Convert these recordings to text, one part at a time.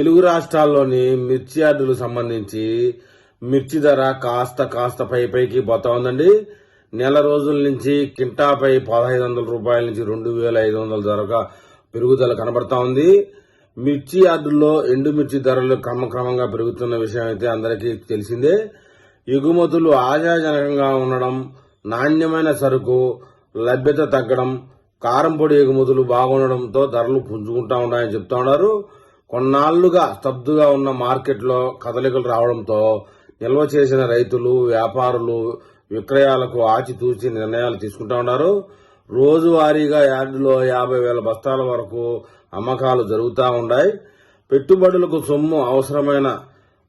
తెలుగు రాష్ట్రాల్లోని మిర్చి యార్డులకు సంబంధించి మిర్చి ధర కాస్త కాస్త పై పైకి పోతా ఉందండి. నెల రోజుల నుంచి కింటాపై పదహైదు వందల రూపాయల నుంచి రెండు వేల ఐదు వందల ధరగా పెరుగుదల కనబడతా ఉంది. మిర్చి యార్డుల్లో ఎండు మిర్చి ధరలు క్రమక్రమంగా పెరుగుతున్న విషయం అయితే అందరికీ తెలిసిందే. ఎగుమతులు ఆశాజనకంగా ఉండడం నాణ్యమైన సరుకు లభ్యత తగ్గడం కారం పొడి ఎగుమతులు బాగుండడంతో ధరలు పుంజుకుంటా ఉన్నాయని చెప్తా ఉన్నారు. కొన్నాళ్ళుగా స్తబ్దుగా ఉన్న మార్కెట్లో కదలికలు రావడంతో నిల్వ చేసిన రైతులు వ్యాపారులు విక్రయాలకు ఆచితూచి నిర్ణయాలు తీసుకుంటా ఉన్నారు. రోజువారీగా యార్డులో యాభై వేల బస్తాల వరకు అమ్మకాలు జరుగుతూ ఉన్నాయి. పెట్టుబడులకు సొమ్ము అవసరమైన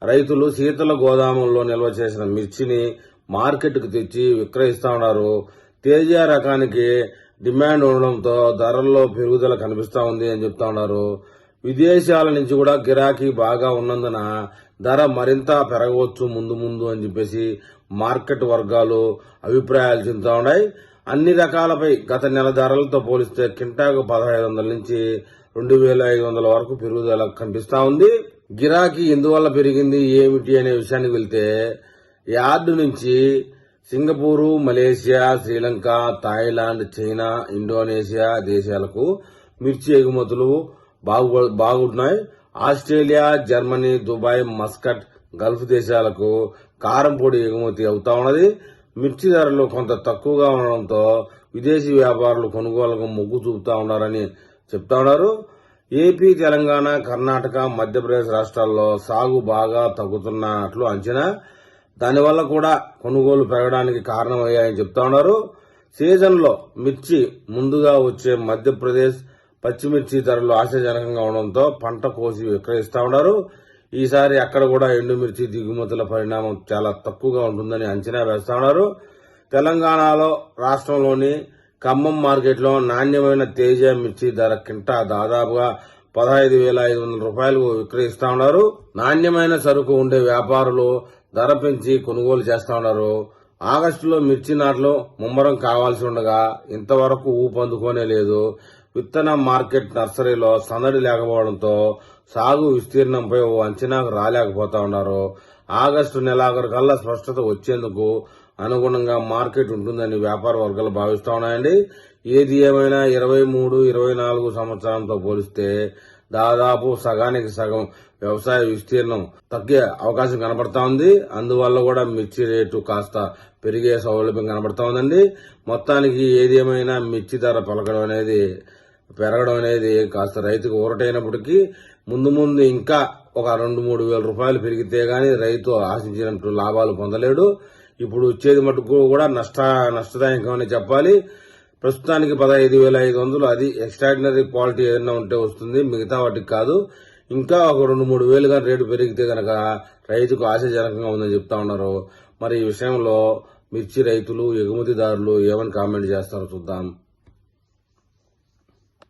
రైతులు శీతల గోదాముల్లో నిల్వ చేసిన మిర్చిని మార్కెట్కు తెచ్చి విక్రయిస్తూ ఉన్నారు. తేజ రకానికి డిమాండ్ ఉండడంతో ధరల్లో పెరుగుదల కనిపిస్తూ ఉంది అని చెప్తా ఉన్నారు. విదేశాల నుంచి కూడా గిరాకీ బాగా ఉన్నందున ధర మరింత పెరగవచ్చు ముందు ముందు అని చెప్పేసి మార్కెట్ వర్గాలు అభిప్రాయాలు చెందుతూ ఉన్నాయి. అన్ని రకాలపై గత నెల ధరలతో పోలిస్తే కింటాకు పదహైదు వందల నుంచి రెండు వేల ఐదు వందల వరకు పెరుగుదల కనిపిస్తూ ఉంది. గిరాకీ ఎందువల్ల పెరిగింది ఏమిటి అనే విషయానికి వెళ్తే యార్డు నుంచి Singapore Malaysia Sri Lanka Thailand China Indonesia దేశాలకు మిర్చి ఎగుమతులు బాగు బాగుంటున్నాయి. Australia Germany Dubai Muscat Gulf దేశాలకు కారం పొడి ఎగుమతి అవుతా ఉన్నది. మిర్చి ధరలు కొంత తక్కువగా ఉండడంతో విదేశీ వ్యాపారులు కొనుగోలుకు మొగ్గు చూపుతా ఉన్నారని చెప్తా ఉన్నారు. ఏపీ తెలంగాణ కర్ణాటక మధ్యప్రదేశ్ రాష్ట్రాల్లో సాగు బాగా తగ్గుతున్నట్లు అంచనా. దానివల్ల కూడా కొనుగోలు పెరగడానికి కారణమయ్యాయని చెప్తా ఉన్నారు. సీజన్లో మిర్చి ముందుగా వచ్చే మధ్యప్రదేశ్ పచ్చిమిర్చి ధరలు ఆశాజనకంగా ఉండడంతో పంట కోసి విక్రయిస్తా ఉన్నారు. ఈసారి అక్కడ కూడా ఎండుమిర్చి దిగుమతుల పరిణామం చాలా తక్కువగా ఉంటుందని అంచనా వేస్తా ఉన్నారు. తెలంగాణలో రాష్ట్రంలోని ఖమ్మం మార్కెట్లో నాణ్యమైన తేజ మిర్చి ధర కింటా దాదాపుగా పదహైదు వేల ఐదు వందల రూపాయలు విక్రయిస్తా ఉన్నారు. నాణ్యమైన సరుకు ఉండే వ్యాపారులు ధర పెంచి కొనుగోలు చేస్తా ఉన్నారు. ఆగస్టులో మిర్చి నాట్లు ముమ్మరం కావాల్సి ఉండగా ఇంతవరకు ఊపందుకోనే లేదు. విత్తన మార్కెట్ నర్సరీలో సందడి లేకపోవడంతో సాగు విస్తీర్ణంపై ఓ అంచనాకు రాలేకపోతా ఉన్నారు. ఆగస్టు నెలాఖరు కల్లా స్పష్టత వచ్చేందుకు అనుగుణంగా మార్కెట్ ఉంటుందని వ్యాపార వర్గాలు భావిస్తా ఉన్నాయండి. ఏది ఏమైనా ఇరవై మూడు ఇరవై నాలుగు సంవత్సరంతో పోలిస్తే దాదాపు సగానికి సగం వ్యవసాయ విస్తీర్ణం తగ్గే అవకాశం కనబడతా ఉంది. అందువల్ల కూడా మిర్చి రేటు కాస్త పెరిగే సౌలభ్యం కనబడతా ఉందండి. మొత్తానికి ఏది ఏమైనా మిర్చి ధర పలకడం అనేది పెరగడం అనేది కాస్త రైతుకు ఊరటైనప్పటికీ ముందు ముందు ఇంకా ఒక రెండు మూడు వేల రూపాయలు పెరిగితే కానీ రైతు ఆశించినట్టు లాభాలు పొందలేడు. ఇప్పుడు వచ్చేది మటుకు కూడా నష్ట నష్టదాయకమని చెప్పాలి. ప్రస్తుతానికి పదహైదు వేల ఐదు వందలు అది ఎక్స్ట్రాడినరీ క్వాలిటీ ఏదైనా ఉంటే వస్తుంది. మిగతా వాటికి కాదు. ఇంకా ఒక రెండు మూడు వేలుగా రేటు పెరిగితే కనుక రైతుకు ఆశాజనకంగా ఉందని చెప్తా ఉన్నారు. మరి ఈ విషయంలో మిర్చి రైతులు ఎగుమతిదారులు ఏమని కామెంట్ చేస్తారో చూద్దాం.